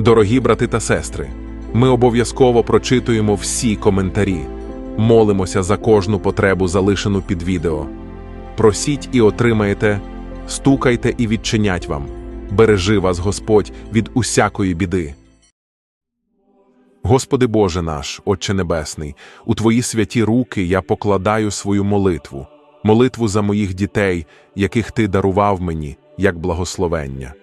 Дорогі брати та сестри, ми обов'язково прочитуємо всі коментарі, молимося за кожну потребу, залишену під відео. Просіть і отримаєте, стукайте і відчинять вам. Бережи вас Господь від усякої біди. Господи Боже наш, Отче Небесний, у Твої святі руки я покладаю свою молитву, молитву за моїх дітей, яких Ти дарував мені, як благословення.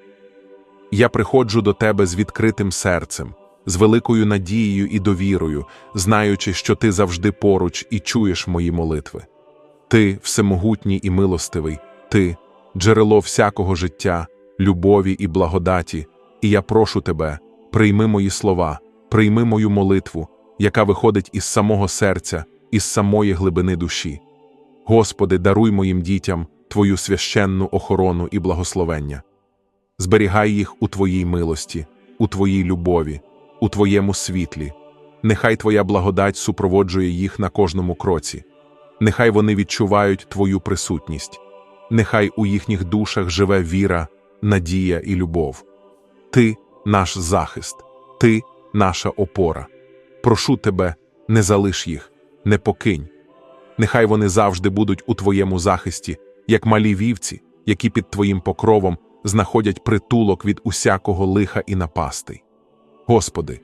Я приходжу до Тебе з відкритим серцем, з великою надією і довірою, знаючи, що Ти завжди поруч і чуєш мої молитви. Ти всемогутній і милостивий, Ти джерело всякого життя, любові і благодаті, і я прошу Тебе, прийми мої слова, прийми мою молитву, яка виходить із самого серця, із самої глибини душі. Господи, даруй моїм дітям Твою священну охорону і благословення. Зберігай їх у Твоїй милості, у Твоїй любові, у Твоєму світлі. Нехай Твоя благодать супроводжує їх на кожному кроці. Нехай вони відчувають Твою присутність. Нехай у їхніх душах живе віра, надія і любов. Ти наш захист, Ти наша опора. Прошу Тебе, не залиш їх, не покинь. Нехай вони завжди будуть у Твоєму захисті, як малі вівці, які під Твоїм покровом знаходять притулок від усякого лиха і напастей. Господи,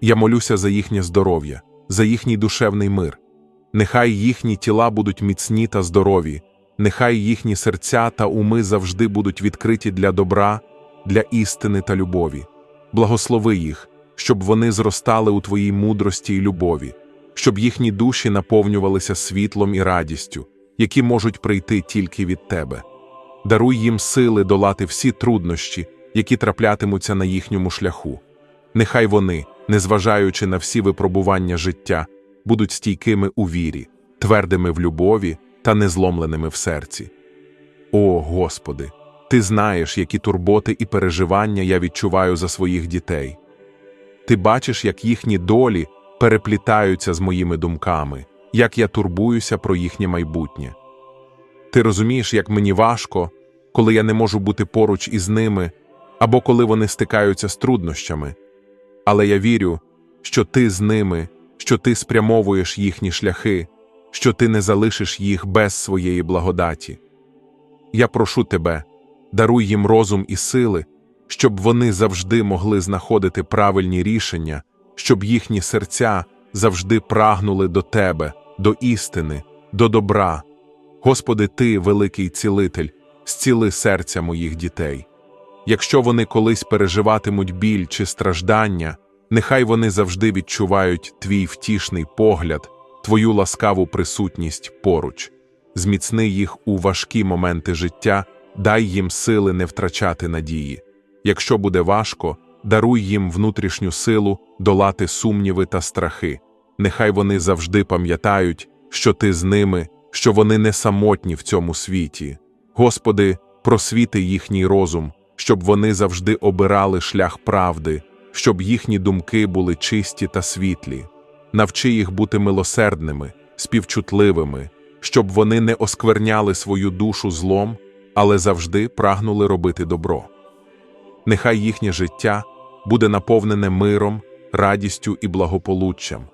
я молюся за їхнє здоров'я, за їхній душевний мир. Нехай їхні тіла будуть міцні та здорові, нехай їхні серця та уми завжди будуть відкриті для добра, для істини та любові. Благослови їх, щоб вони зростали у Твоїй мудрості і любові, щоб їхні душі наповнювалися світлом і радістю, які можуть прийти тільки від Тебе. Даруй їм сили долати всі труднощі, які траплятимуться на їхньому шляху. Нехай вони, незважаючи на всі випробування життя, будуть стійкими у вірі, твердими в любові та незломленими в серці. О Господи, Ти знаєш, які турботи і переживання я відчуваю за своїх дітей. Ти бачиш, як їхні долі переплітаються з моїми думками, як я турбуюся про їхнє майбутнє. Ти розумієш, як мені важко, коли я не можу бути поруч із ними, або коли вони стикаються з труднощами. Але я вірю, що ти з ними, що ти спрямовуєш їхні шляхи, що ти не залишиш їх без своєї благодаті. Я прошу тебе, даруй їм розум і сили, щоб вони завжди могли знаходити правильні рішення, щоб їхні серця завжди прагнули до тебе, до істини, до добра. Господи, Ти, великий цілитель, зціли серця моїх дітей. Якщо вони колись переживатимуть біль чи страждання, нехай вони завжди відчувають твій втішний погляд, твою ласкаву присутність поруч. Зміцни їх у важкі моменти життя, дай їм сили не втрачати надії. Якщо буде важко, даруй їм внутрішню силу долати сумніви та страхи. Нехай вони завжди пам'ятають, що ти з ними, що вони не самотні в цьому світі. Господи, просвіти їхній розум, щоб вони завжди обирали шлях правди, щоб їхні думки були чисті та світлі. Навчи їх бути милосердними, співчутливими, щоб вони не оскверняли свою душу злом, але завжди прагнули робити добро. Нехай їхнє життя буде наповнене миром, радістю і благополуччям,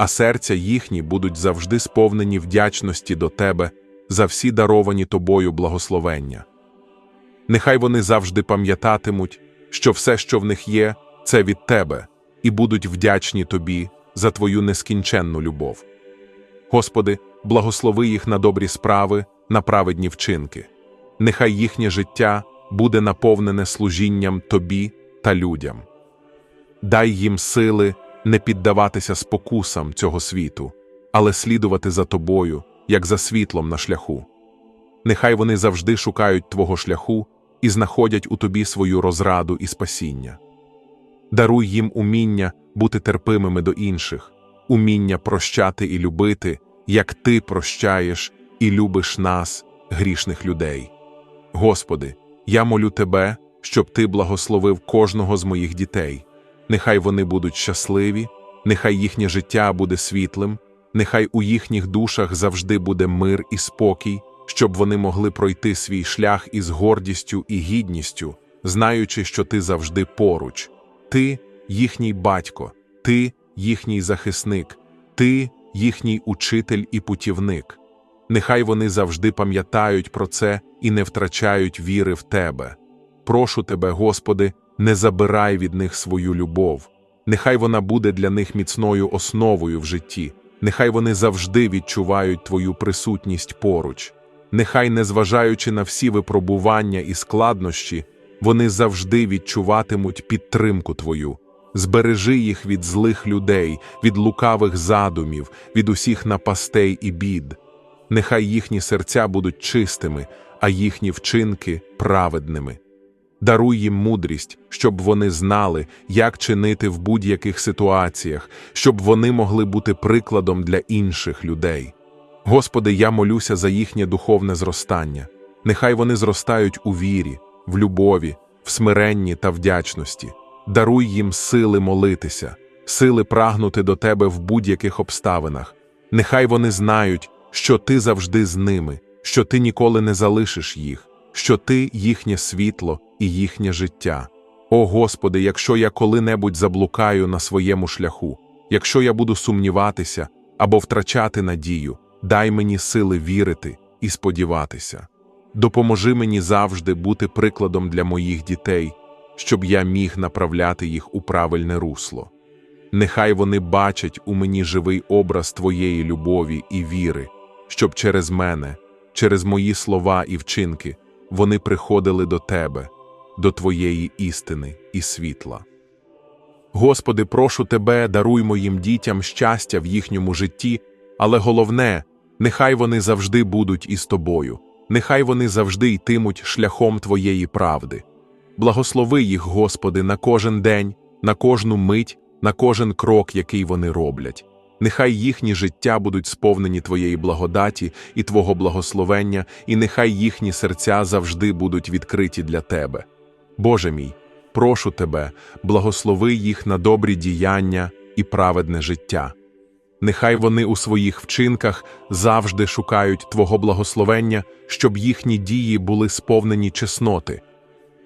а серця їхні будуть завжди сповнені вдячності до Тебе за всі даровані тобою благословення. Нехай вони завжди пам'ятатимуть, що все, що в них є, це від Тебе, і будуть вдячні Тобі за Твою нескінченну любов. Господи, благослови їх на добрі справи, на праведні вчинки. Нехай їхнє життя буде наповнене служінням Тобі та людям. Дай їм сили не піддаватися спокусам цього світу, але слідувати за Тобою, як за світлом на шляху. Нехай вони завжди шукають Твого шляху і знаходять у Тобі свою розраду і спасіння. Даруй їм уміння бути терпимими до інших, уміння прощати і любити, як Ти прощаєш і любиш нас, грішних людей. Господи, я молю Тебе, щоб Ти благословив кожного з моїх дітей. Нехай вони будуть щасливі, нехай їхнє життя буде світлим, нехай у їхніх душах завжди буде мир і спокій, щоб вони могли пройти свій шлях із гордістю і гідністю, знаючи, що ти завжди поруч. Ти їхній батько, ти їхній захисник, ти їхній учитель і путівник. Нехай вони завжди пам'ятають про це і не втрачають віри в тебе. Прошу тебе, Господи, не забирай від них свою любов. Нехай вона буде для них міцною основою в житті, нехай вони завжди відчувають Твою присутність поруч. Нехай, незважаючи на всі випробування і складнощі, вони завжди відчуватимуть підтримку Твою. Збережи їх від злих людей, від лукавих задумів, від усіх напастей і бід. Нехай їхні серця будуть чистими, а їхні вчинки праведними. Даруй їм мудрість, щоб вони знали, як чинити в будь-яких ситуаціях, щоб вони могли бути прикладом для інших людей. Господи, я молюся за їхнє духовне зростання. Нехай вони зростають у вірі, в любові, в смиренні та вдячності. Даруй їм сили молитися, сили прагнути до Тебе в будь-яких обставинах. Нехай вони знають, що Ти завжди з ними, що Ти ніколи не залишиш їх, що Ти їхнє світло і їхнє життя. О Господи, якщо я коли-небудь заблукаю на своєму шляху, якщо я буду сумніватися або втрачати надію, дай мені сили вірити і сподіватися. Допоможи мені завжди бути прикладом для моїх дітей, щоб я міг направляти їх у правильне русло. Нехай вони бачать у мені живий образ Твоєї любові і віри, щоб через мене, через мої слова і вчинки вони приходили до Тебе, до Твоєї істини і світла. Господи, прошу Тебе, даруй моїм дітям щастя в їхньому житті, але головне, нехай вони завжди будуть із Тобою, нехай вони завжди йтимуть шляхом Твоєї правди. Благослови їх, Господи, на кожен день, на кожну мить, на кожен крок, який вони роблять. Нехай їхні життя будуть сповнені Твоєї благодаті і Твого благословення, і нехай їхні серця завжди будуть відкриті для Тебе. Боже мій, прошу Тебе, благослови їх на добрі діяння і праведне життя. Нехай вони у своїх вчинках завжди шукають Твого благословення, щоб їхні дії були сповнені чесноти.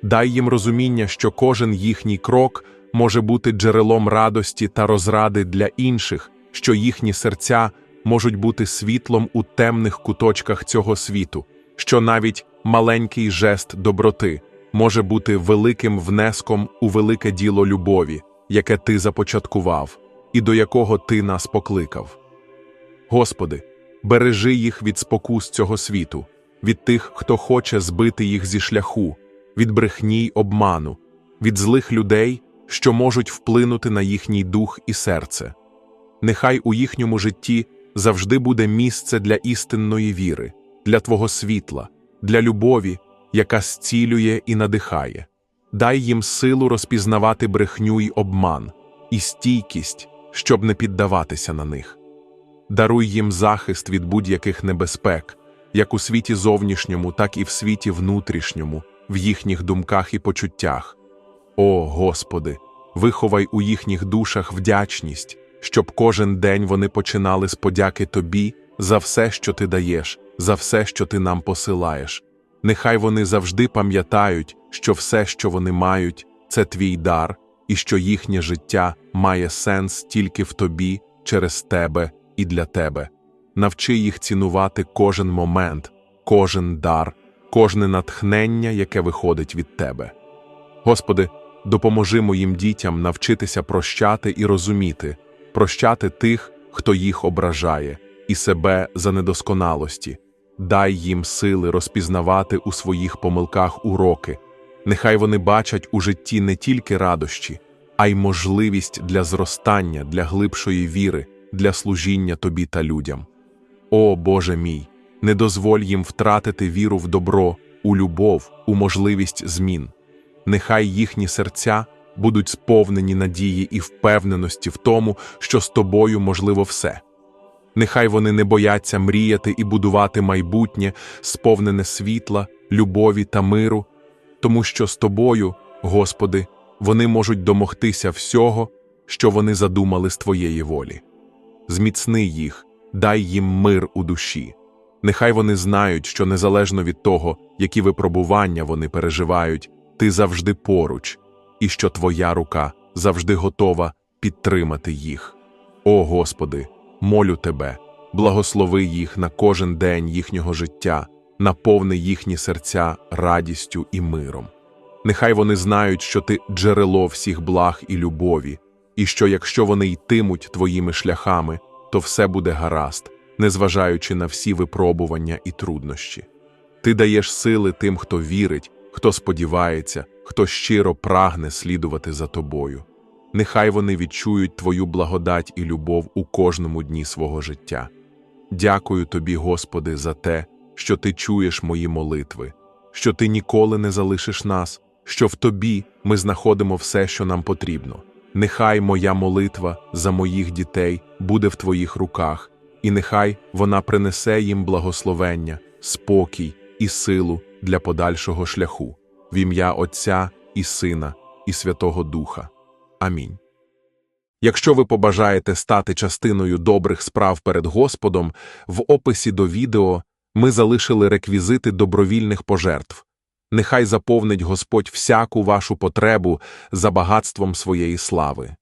Дай їм розуміння, що кожен їхній крок може бути джерелом радості та розради для інших, що їхні серця можуть бути світлом у темних куточках цього світу, що навіть маленький жест доброти може бути великим внеском у велике діло любові, яке ти започаткував, і до якого ти нас покликав. Господи, бережи їх від спокус цього світу, від тих, хто хоче збити їх зі шляху, від брехні й обману, від злих людей, що можуть вплинути на їхній дух і серце. Нехай у їхньому житті завжди буде місце для істинної віри, для Твого світла, для любові, яка зцілює і надихає. Дай їм силу розпізнавати брехню й обман, і стійкість, щоб не піддаватися на них. Даруй їм захист від будь-яких небезпек, як у світі зовнішньому, так і в світі внутрішньому, в їхніх думках і почуттях. О Господи, виховай у їхніх душах вдячність, щоб кожен день вони починали з подяки Тобі за все, що Ти даєш, за все, що Ти нам посилаєш. Нехай вони завжди пам'ятають, що все, що вони мають, це твій дар, і що їхнє життя має сенс тільки в тобі, через тебе і для тебе. Навчи їх цінувати кожен момент, кожен дар, кожне натхнення, яке виходить від тебе. Господи, допоможи моїм дітям навчитися прощати і розуміти, прощати тих, хто їх ображає, і себе за недосконалості. Дай їм сили розпізнавати у своїх помилках уроки. Нехай вони бачать у житті не тільки радощі, а й можливість для зростання, для глибшої віри, для служіння тобі та людям. О Боже мій, не дозволь їм втратити віру в добро, у любов, у можливість змін. Нехай їхні серця будуть сповнені надії і впевненості в тому, що з тобою можливо все. Нехай вони не бояться мріяти і будувати майбутнє, сповнене світла, любові та миру, тому що з тобою, Господи, вони можуть домогтися всього, що вони задумали з Твоєї волі. Зміцни їх, дай їм мир у душі. Нехай вони знають, що незалежно від того, які випробування вони переживають, ти завжди поруч, і що Твоя рука завжди готова підтримати їх. О Господи, молю Тебе, благослови їх на кожен день їхнього життя, наповни їхні серця радістю і миром. Нехай вони знають, що ти джерело всіх благ і любові, і що якщо вони йтимуть твоїми шляхами, то все буде гаразд, незважаючи на всі випробування і труднощі. Ти даєш сили тим, хто вірить, хто сподівається, хто щиро прагне слідувати за тобою. Нехай вони відчують твою благодать і любов у кожному дні свого життя. Дякую тобі, Господи, за те, що ти чуєш мої молитви, що ти ніколи не залишиш нас, що в тобі ми знаходимо все, що нам потрібно. Нехай моя молитва за моїх дітей буде в твоїх руках, і нехай вона принесе їм благословення, спокій і силу для подальшого шляху, в ім'я Отця і Сина, і Святого Духа. Амінь. Якщо ви побажаєте стати частиною добрих справ перед Господом, в описі до відео ми залишили реквізити добровільних пожертв. Нехай заповнить Господь всяку вашу потребу за багатством своєї слави.